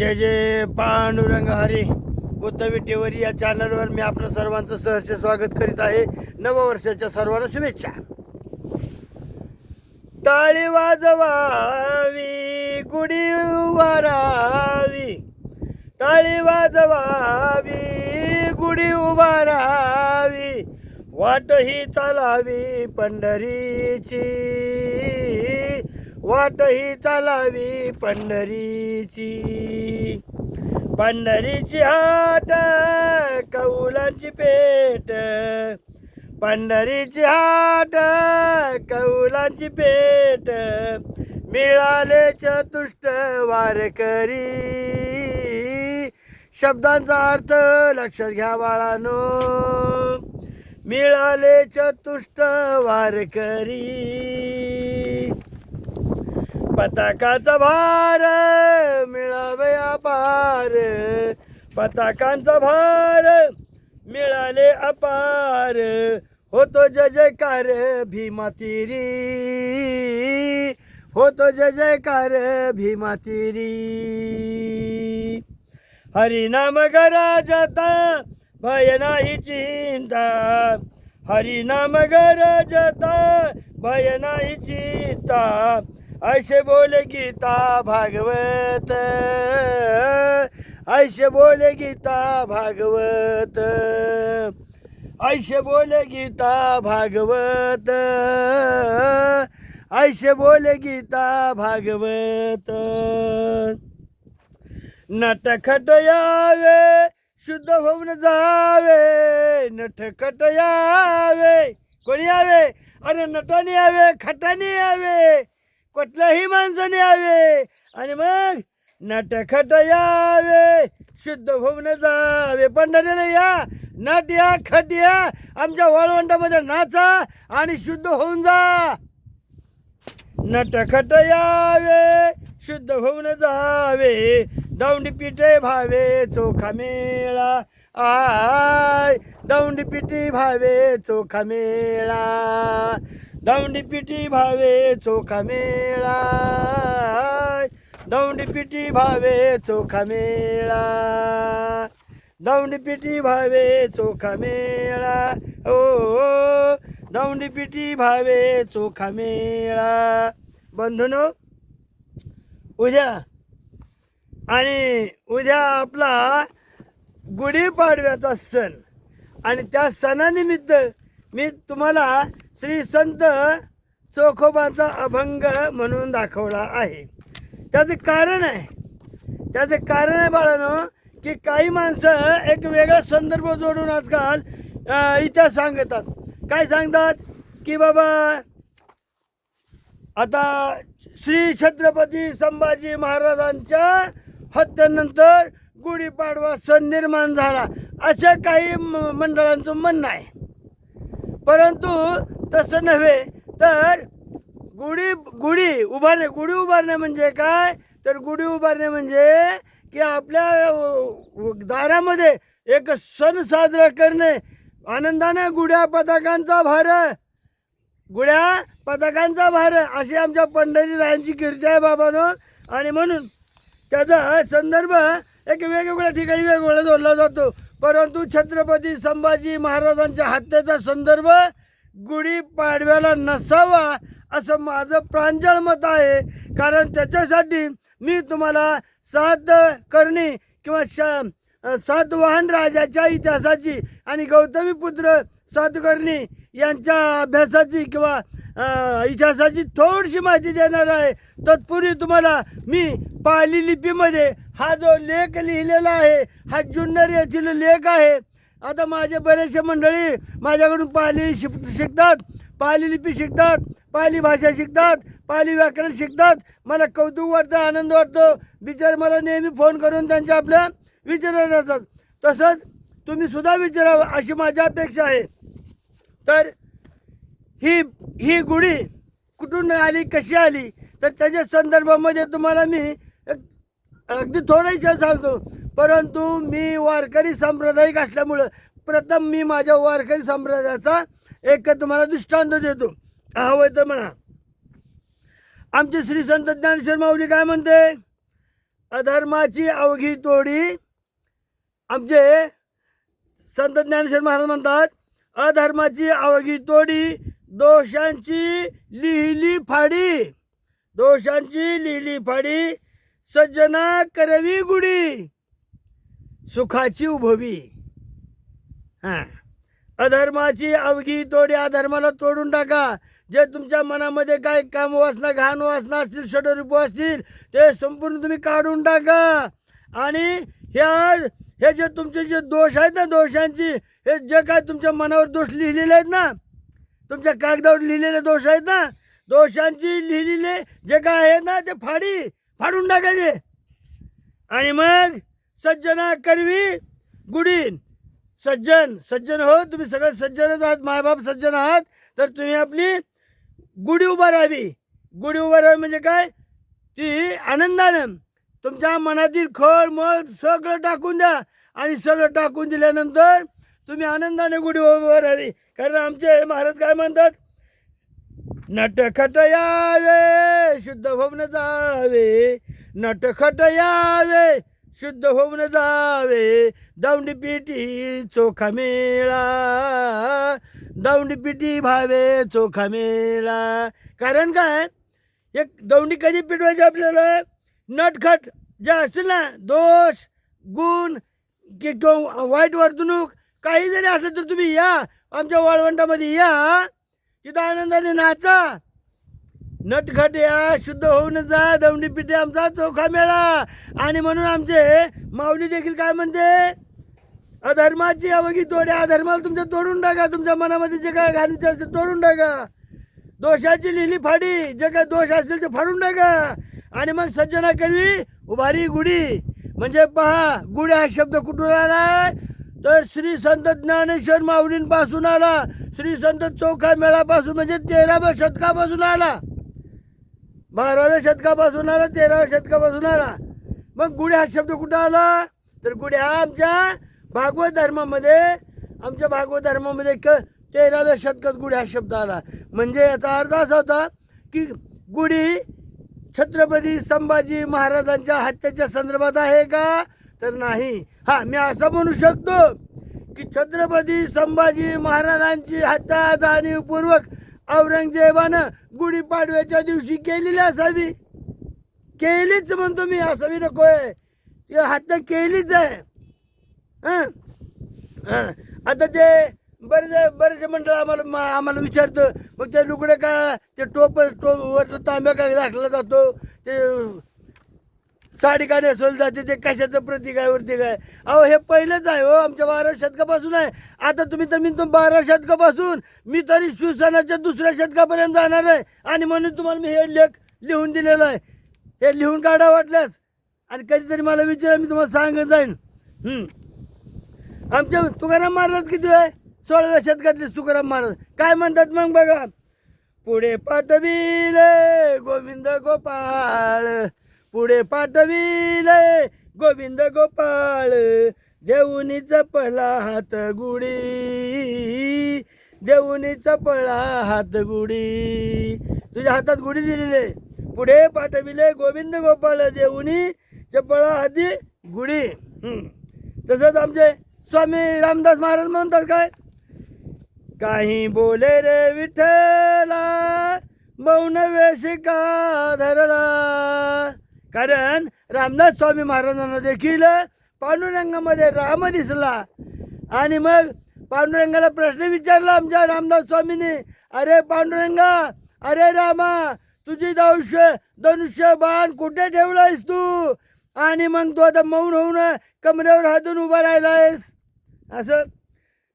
जय जय पांडुरंग हरी. बुद्ध विटेवरी या चॅनलवर मी आपलं सर्वांचं सहर्ष स्वागत करीत आहे. नववर्षाच्या सर्वांना शुभेच्छा. टाळी वाजवावी गुढी उभारावी. टाळी वाजवावी गुढी उभारावी. वाट ही चालावी पंढरीची. वाट ही चालावी पंढरीची. पंढरीची हाट कौलांची पेट. पंढरीची हाट कौलांची पेट. मिळाले चतुष्ट वारकरी. शब्दांचा अर्थ लक्षात घ्या बाळानो. मिळाले चतुष्ट वारकरी. पताकाचा भार मिळावे अपार. पताकांचा भार मिळाले अपार. होतो जय जयकार भीमातिरी होतो जय जयकार भीमातिरी हरिनाम गरजता भय नाही चिंता. हरिनाम गरजता भय नाही चिंता. ऐसे बोले गीता भागवत. ऐसे बोले गीता भागवत. ऐसे बोले गीता भागवत. ऐसे बोले गीता भागवत. नटखट यावे शुद्ध होऊन जावे. नटखट यावे. कोणी यावे? अरे नटाने यावे खटाने यावे. कुठल्याही माणसाने यावे. आणि मग नटखट यावे. शुद्ध होऊन जावे. पंढरीला या. नट या खट या. आमच्या वाळवंटामध्ये नाचा आणि शुद्ध होऊन जा. नटखट यावे. शुद्ध होऊन जावे. दौंडी पिठे भावे चोखा मेळा. आय दौंडी पिठी भावे चोखा मेळा. दौंडी पिटी भावे चोखा मेळा दौंडी पिटी भावे चोखा मेळा दौंडी पिटी भावे चोखा मेळा ओ दौंडी पिटी भावे चोखा मेळा बंधून उद्या आणि उद्या आपला गुढीपाडव्याचा सण. आणि त्या सणानिमित्त मी तुम्हाला श्री संत चोखोबांचा अभंग म्हणून दाखवला आहे. त्याचं कारण आहे. त्याचं कारण आहे बाळानो की काही माणसं एक वेगळा संदर्भ जोडून आजकाल इतिहास सांगतात. काय सांगतात? की बाबा आता श्री छत्रपती संभाजी महाराजांच्या हत्येनंतर गुढीपाडवा सण निर्माण झाला अशा काही म- मंडळांचं म्हणणं आहे. परंतु तसं नव्हे तर गुढी गुढी उभारणे गुढी उभारणे म्हणजे काय? तर गुढी उभारणे म्हणजे की आपल्या दारामध्ये एक सण साजरा करणे. आनंदाने गुढ्या पताकांचा भार गुढ्या पताकांचा भार अशी आमच्या पंढरी रायांची कीर्ती आहे बाबानो. आणि म्हणून त्याचा संदर्भ एक वेगवेगळ्या ठिकाणी वेगवेगळा जोडला जातो. परंतु छत्रपती संभाजी महाराजांच्या हत्येचा संदर्भ गुढीपाडव्याला नसावा असं माझं प्रांजळ मत आहे. कारण त्याच्यासाठी मी तुम्हाला सात करणी किंवा शा सातवाहन राजाच्या इतिहासाची आणि गौतमी पुत्र सातकर्णी यांच्या अभ्यासाची किंवा इतिहासाची थोडीशी माहिती देणार आहे. तत्पूर्वी तुम्हाला मी पाली लिपीमध्ये हा जो लेख लिहिलेला आहे हा जुन्नर येथील लेख आहे. आता माझे बरेचसे मंडळी माझ्याकडून पाली शिक शिकतात पाली लिपी शिकतात पाली भाषा शिकतात पाली व्याकरण शिकतात. मला कौतुक वाटतं आनंद वाटतो. बिचार मला नेहमी फोन करून त्यांच्या आपल्या विचारल्या जातात तसंच तुम्ही सुद्धा विचारावं अशी माझी अपेक्षा आहे. तर ही ही गुढी कुठून आली कशी आली? तर त्याच्या संदर्भामध्ये तुम्हाला मी एक अगदी थोडंही इच्छा सांगतो परंतु मी वारकरी सांप्रदायिक असल्यामुळं प्रथम मी माझ्या वारकरी संप्रदायाचा एक तुम्हाला दृष्टांत देतो. हवं तर म्हणा. आमचे श्री संत ज्ञानेश्वर माऊली काय म्हणते? अधर्माची अवघी तोडी आमचे संत ज्ञानेश्वर महाराज म्हणतात अधर्माची अवघी तोडी दोषांची लिहिली फाडी. दोषांची लिहिली फाडी सज्जना करवी गुढी. सुखाची उभवी. हां. अधर्माची अवघी तोडी अधर्माला तोडून टाका. जे तुमच्या मनामध्ये काय काम वासना घाण वासना असतील षडरूप असतील ते संपूर्ण तुम्ही काढून टाका. आणि ह्या हे जे तुमचे जे दोष आहेत ना दोषांची हे जे काय तुमच्या मनावर दोष लिहिलेले आहेत ना तुमच्या कागदावर लिहिलेले दोष आहेत ना दोषांची लिहिलेले जे काय आहे ना ते फाडी फाडून टाकायचे. आणि मग सज्जना करवी गुढी सज्जन सज्जन हो तुम्ही सगळे सज्जनच आहात मायबाप सज्जन आहात. तर तुम्ही आपली गुढी उभा राहावी. गुढी उभा राहावी म्हणजे काय? ती आनंदानं तुमच्या मनातील खळ मळ सगळं टाकून द्या. आणि सगळं टाकून दिल्यानंतर तुम्ही आनंदाने गुढी उभा राहावी. कारण आमचे महाराज काय म्हणतात? नटखट यावे शुद्ध भवन जावे. नटखट यावे शुद्ध होऊन जावे. दौंडी पिटी चोखा मेळा. दौंडी पिटी भावे चोखा मेळा. कारण काय? एक दौंडी कधी पिटवायची आपल्याला? नटखट जे असतील ना दोष गुण कि किंवा वाईट वर्तणूक काही जरी असलं तर तुम्ही या. आमच्या वाळवंटामध्ये या. तिथं आनंदाने नाचा. नटखट्या शुद्ध होऊन जा दौंडी पिठे आमचा चोखा मेळा. आणि म्हणून आमचे माऊली देखील काय म्हणते? अधर्माची अवघी तोड्या अधर्माला तुमच्या तोडून टाका. तुमच्या मनामध्ये जे काय घाणीचे असते तोडून टाका. दोषाची लिहिली फाडी जे काय दोष असतील ते फाडून टाका. आणि मग सज्जना करवी उभारी गुढी. म्हणजे पहा गुढी हा शब्द कुठून आला तर श्री संत ज्ञानेश्वर माऊलींपासून आला. श्री संत चौखा मेळापासून म्हणजे तेराव्या शतकापासून आला. बाराव्या शतकापासून आला तेराव्या शतकापासून आला. मग गुढ्या हा शब्द कुठं आला? तर गुढी हा आमच्या भागवत धर्मामध्ये आमच्या भागवत धर्मामध्ये क तेराव्या शतकात गुढी हा शब्द आला. म्हणजे याचा अर्थ असा होता की गुढी छत्रपती संभाजी महाराजांच्या हत्येच्या संदर्भात आहे का? तर नाही. हा मी असं म्हणू शकतो की छत्रपती संभाजी महाराजांची हत्या जाणीवपूर्वक औरंगजेबानं गुढीपाडव्याच्या दिवशी केलेली असावी. केलीच म्हणतो मी असावी नकोय. ती हत्या केलीच आहे. हां? आता ते बरेच बरेचसे मंडळ आम्हाला मा- आम्हाला विचारतं मग ते लुगडं का ते टोप टोप वर तांब्या का दाखला जातो? ते साडी का नेसवली जाते ते कशाचं प्रतीक आहे वरती काय अहो हे पहिलंच आहे हो आमच्या बारा शतकापासून आहे. आता तुम्ही तर मी तुम बारा शतकापासून. मी तरी शिवसेनाच्या दुसऱ्या शतकापर्यंत जाणार आहे. आणि म्हणून तुम्हाला मी हे लेख लिहून दिलेलं आहे. हे लिहून काढा वाटल्यास. आणि कधीतरी मला विचारा मी तुम्हाला सांगत जाईन. आमच्या तुकाराम महाराज किती आहे? सोळाव्या शतकातले तुकाराम महाराज. काय म्हणतात मग बघा? पुढे पाठविले गोविंद गोपाळ. पुढे पाठविले गोविंद गोपाळ. देऊनी चपळा हात गुढी. देऊनी चपळा हात गुढी. तुझ्या हातात गुढी दिलेली आहे. पुढे पाठविले गोविंद गोपाळ. देऊनी चपळा हाती गुढी. तसंच आमचे स्वामी रामदास महाराज म्हणतात काय? काही बोले रे विठ्ठला मौन वेशिका धरला. कारण रामदास स्वामी महाराजांना देखील पांडुरंगामध्ये राम दिसला. आणि मग पांडुरंगाला प्रश्न विचारला आमच्या रामदास स्वामीने अरे पांडुरंगा अरे रामा तुझी धनुष्य धनुष्य बाण कुठे ठेवलायस तू? आणि मग तू आता मौन होऊन कमरेवर हातून उभा राहिला आहेस असं.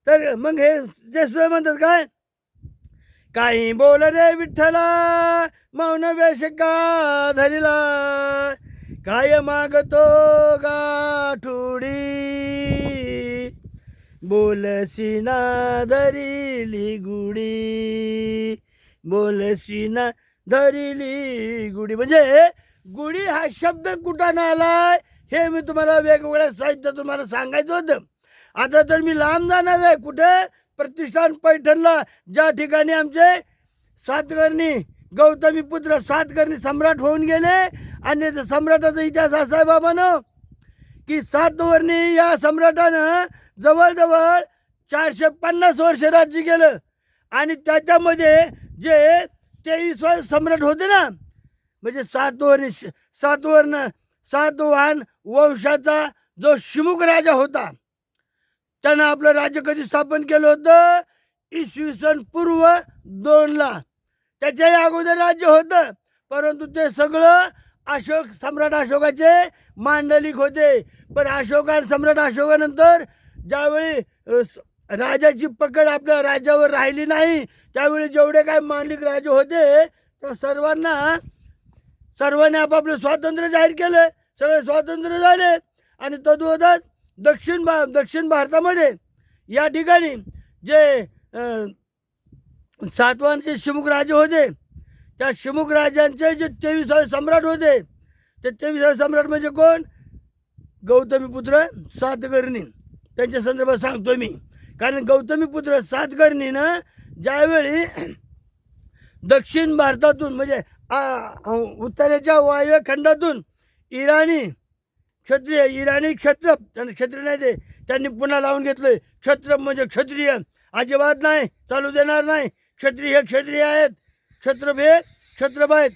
तर मग हे जे सोय म्हणतात काय? काही बोल रे विठ्ठला मौन वेश का धरिला? काय मागतो गाठुडी? बोलसी ना धरिली गुडी बोलसी ना धरिली गुढी. म्हणजे गुढी हा शब्द कुठं आलाय हे मी तुम्हाला वेगवेगळ्या साहित्य तुम्हाला सांगायचं होतं. आता तर मी लांब जाणार आहे. कुठे? प्रतिष्ठान पैठणला. ज्या ठिकाणी आमचे सातकर्णी गौतमी पुत्र सातकर्णी सम्राट होऊन गेले. आणि सम्राटाचा इतिहास असा आहे बाबानं की सातवर्णी या सम्राटानं जवळजवळ चारशे पन्नास वर्ष राज्य केलं. आणि त्याच्यामध्ये जे तेवीस सम्राट होते ना म्हणजे सातवर्णी सातवर्ण सातवाहन वंशाचा जो शिमुख राजा होता त्यानं आपलं राज्य कधी स्थापन केलं होतं? इसवी सन पूर्व दोनला. त्याच्याही अगोदर राज्य होतं. परंतु ते सगळं अशोक सम्राट अशोकाचे मांडलिक होते. पण अशोका सम्राट अशोकानंतर ज्यावेळी राजाची पकड आपल्या राज्यावर राहिली नाही त्यावेळी जेवढे काय मांडलिक राजे होते त्या सर्वांना सर्वांनी आपापलं स्वातंत्र्य जाहीर केलं. सगळे स्वातंत्र्य झाले. आणि तद्वतच दक्षिण भा दक्षिण भारतामध्ये या ठिकाणी जे सातवांचे शिमुख राजे होते त्या शिमुख राजांचे जे तेविसावे सम्राट होते ते तेविसावे सम्राट म्हणजे कोण? गौतमीपुत्र सातकर्णी. त्यांच्या संदर्भात सांगतो मी. कारण गौतमीपुत्र सातकर्णीनं ज्यावेळी दक्षिण भारतातून म्हणजे आ, उत्तरेच्या वायव्य खंडातून इराणी क्षत्रिय इराणी क्षत्रप त्यांना क्षत्रिय नाही ते. त्यांनी पुन्हा लावून घेतलं क्षत्र म्हणजे क्षत्रिय. अजिबात नाही. चालू देणार नाही. क्षत्रिय हे क्षत्रिय आहेत. क्षत्रप हे क्षत्रप आहेत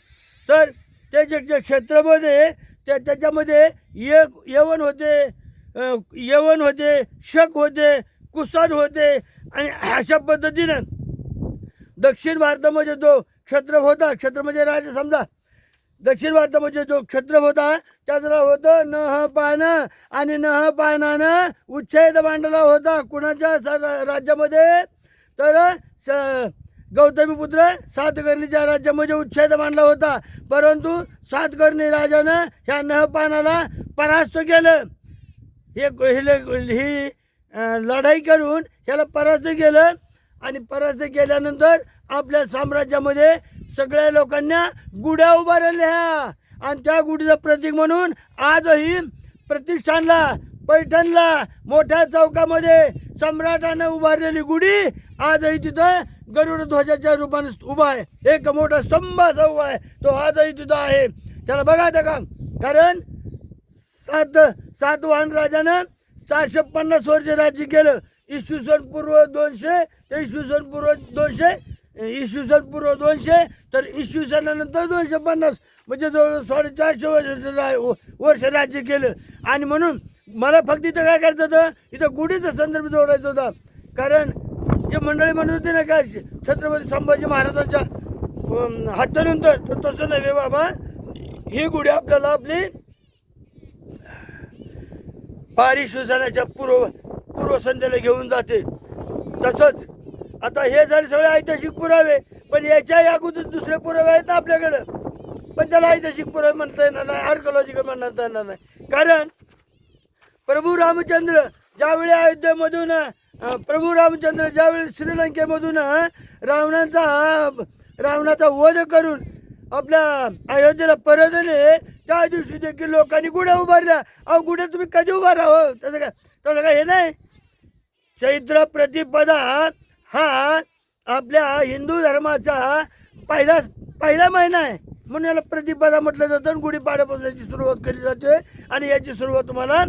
तर त्याचे जे क्षेत्रमध्ये त्या त्याच्यामध्ये ये यवन होते यवन होते शक होते कुसान होते. आणि अशा पद्धतीनं दक्षिण भारतामध्ये जो क्षत्र होता क्षत्र म्हणजे राजा समजा. दक्षिण भारतामध्ये जो क्षेत्र होता त्याचं होतं न पान आणि न पानानं उच्छेद मांडला होता कुणाच्या राज्यामध्ये? तर स- गौतमीपुत्र सातकर्णीच्या राज्यामध्ये उच्छेद मांडला होता. परंतु सातकर्णी राजानं ह्या नहपानाला परास्त केलं. हे हिले- ही लढाई करून ह्याला परास्त केलं. आणि परास्त केल्यानंतर आपल्या साम्राज्यामध्ये सगळ्या लोकांना गुढ्या उभारल्या. आणि त्या गुढीचं प्रतीक म्हणून आजही प्रतिष्ठानला पैठणला मोठ्या चौकामध्ये सम्राटानं उभारलेली गुढी आजही तिथं गरुड ध्वजाच्या रूपाने उभा आहे. एक मोठा स्तंभ असा उभा आहे. तो आजही तिथं आहे. त्याला बघा त्या का? कारण सात सातवाहन राजानं चारशे पन्नास वर्ष राज्य केलं. इसवी सन पूर्व दोनशे ते इसवी सन पूर्व दोनशे इसवी सन पूर्व दोनशे तर इसवी सनानंतर दोनशे पन्नास. म्हणजे जवळ साडेचारशे वर्ष वर्ष राज्य केलं. आणि म्हणून मला फक्त इथं काय करायचं होतं इथं गुढीचा संदर्भ जोडायचा होता. कारण जे मंडळी म्हणत होते ना काय छत्रपती संभाजी महाराजांच्या अं, तर तसं नव्हे बाबा. ही गुढी आपल्याला आपली पारिश्वसनाच्या पूर्व पूर्वसंध्येला घेऊन जाते. तसंच आता हे झाले सगळे ऐतिहासिक पुरावे पण याच्या अगोदर दुसरे पुरावे आहेत ना आपल्याकडं. पण त्याला ऐतिहासिक पुरावे म्हणता येणार नाही आर्कोलॉजिकल म्हणता येणार नाही. कारण प्रभू रामचंद्र ज्यावेळी अयोध्येमधून प्रभू रामचंद्र ज्यावेळी श्रीलंकेमधून रावणांचा रावणाचा रावणाचा वध करून आपल्या अयोध्येला परत आले त्या दिवशी देखील लोकांनी गुढ्या उभारल्या? अहो गुढ्या तुम्ही कधी उभारा हो? त्याचं काय त्याचं काय हे नाही. चैत्र प्रतिपदा हा आपल्या हिंदू धर्माचा पहिला पहिला महिना आहे. म्हणून याला प्रतिपदा म्हटलं जातं आणि गुढीपाड्यापासून याची सुरुवात केली जाते. आणि याची सुरुवात तुम्हाला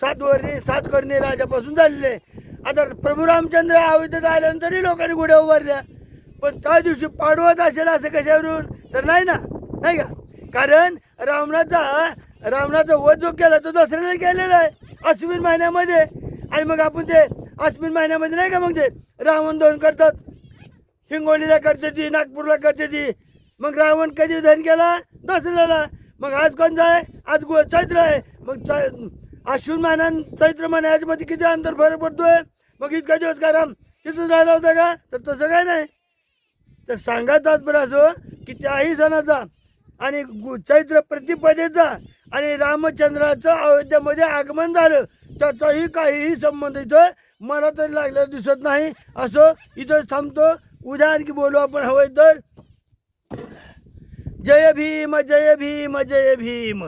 सातवर्णी सातकर्णी राजापासून झालेली आहे. आता प्रभू रामचंद्र अयोध्येत आल्यानंतरही लोकांनी गुढ्या उभारल्या. पण त्या दिवशी पाडवत असेल असं कशावरून? तर नाही ना? नाही का? कारण रावणाचा रावणाचा वध जो केला तो दसऱ्याला केलेला आहे अश्विन महिन्यामध्ये. आणि मग आपण ते आश्विन महिन्यामध्ये नाही का मग ते? रावण दोन करतात. हिंगोलीला करते ती नागपूरला करते ती. मग रावण कधी धन केला? दसऱ्याला. मग आज कोणता आहे आज गो चैत्र आहे. मग चै- अश्विन महिना चैत्र महिना याच्यामध्ये किती अंतर फरक पडतोय? मग इतका दिवस का राम तिथून जायला होतं का? तर तसं काय नाही. तर सांगतात बरं असं की त्याही सणाचा आणि गु- चैत्र प्रतिपदेचा आणि रामचंद्राचं अयोध्येमध्ये आगमन झालं त्याचाही काहीही संबंध इथं मला तरी लागलं दिसत नाही. असं इथं थांबतो. उद्या आणखी बोलू आपण. हवं तर. जय भीम जय भीम जय भीम.